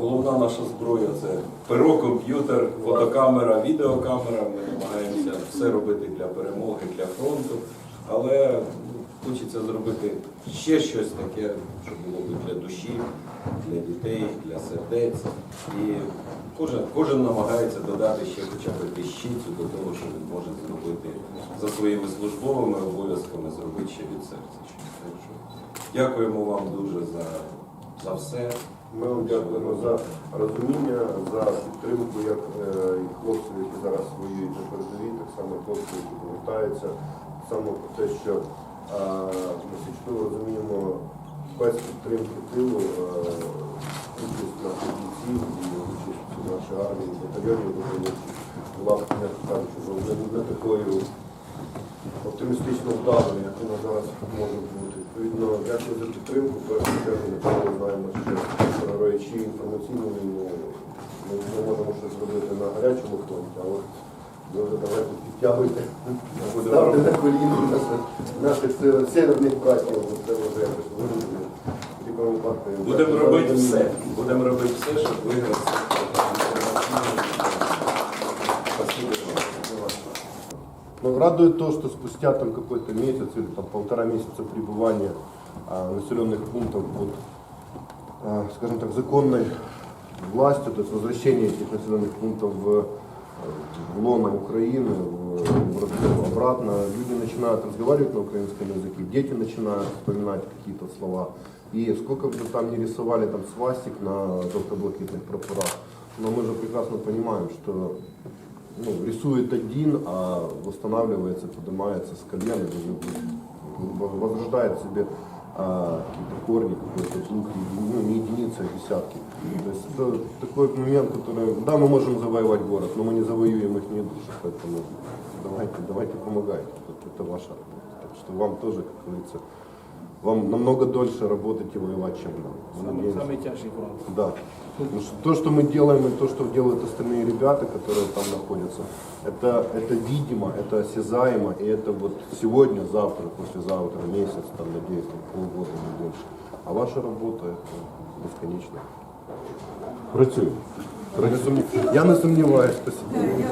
Головна наша зброя це перо, комп'ютер, фотокамера, відеокамера. Ми намагаємося все робити для перемоги, для фронту. Але ну, хочеться зробити ще щось таке, що було б для душі, для дітей, для сердець. І кожен, кожен намагається додати ще хоча б піщицю до того, що він може зробити за своїми службовими обов'язками, зробити ще від серця. Що Дякуємо вам дуже за, за все. Ми вам дякуємо за розуміння, за підтримку, як е, і хлопців, які зараз воюють на передовій, так само хлопців, які повертаються, так само про те, що е, ми всі чудово розуміємо без підтримки тилу, е, участь наших бійців і участь нашої армії, батальйонів, м'яко кажучи, вже не такою оптимістично вдалою, як вона зараз може бути. Відповідно, дякую за підтримку. Першу чергу, ми знаємо, що програючи інформаційну війну, ми не можемо щось зробити на гарячому фронті, але ви вже давайте підтягуйте, ставте на коліна наших, северних братів, бо це вже якось виробити. Будемо робити все. Будемо робити все, щоб виграти. Спасибо вам. Ну, радует то, что спустя там какой-то месяц или там полтора месяца пребывания а, населенных пунктов под, а, скажем так, законной властью, то есть возвращение этих населенных пунктов в, в лоно Украины, в, в- обратно, люди начинают разговаривать на украинском языке, дети начинают вспоминать какие-то слова. И сколько бы там ни рисовали там свастик на желто-блакитных прапорах, но мы же прекрасно понимаем, что ну, рисует один, а восстанавливается, поднимается с колена, и возрождает себе а, какие-то корни, какой-то плуг, ну, не единицы, а десятки. То есть это такой момент, который, да, мы можем завоевать город, но мы не завоюем их не души, поэтому давайте, давайте помогайте, это, это ваша работа. Так что вам тоже, как говорится, вам намного дольше работать и воевать, чем нам. Мы Самый, самый тяжкий фронт. Да. Потому что то, что мы делаем, и то, что делают остальные ребята, которые там находятся, это, это видимо, это осязаемо, и это вот сегодня, завтра, послезавтра, месяц, там, надеюсь, там, полгода, не больше. А ваша работа это бесконечно. Працюю. Я не сумніваюся, спасибо.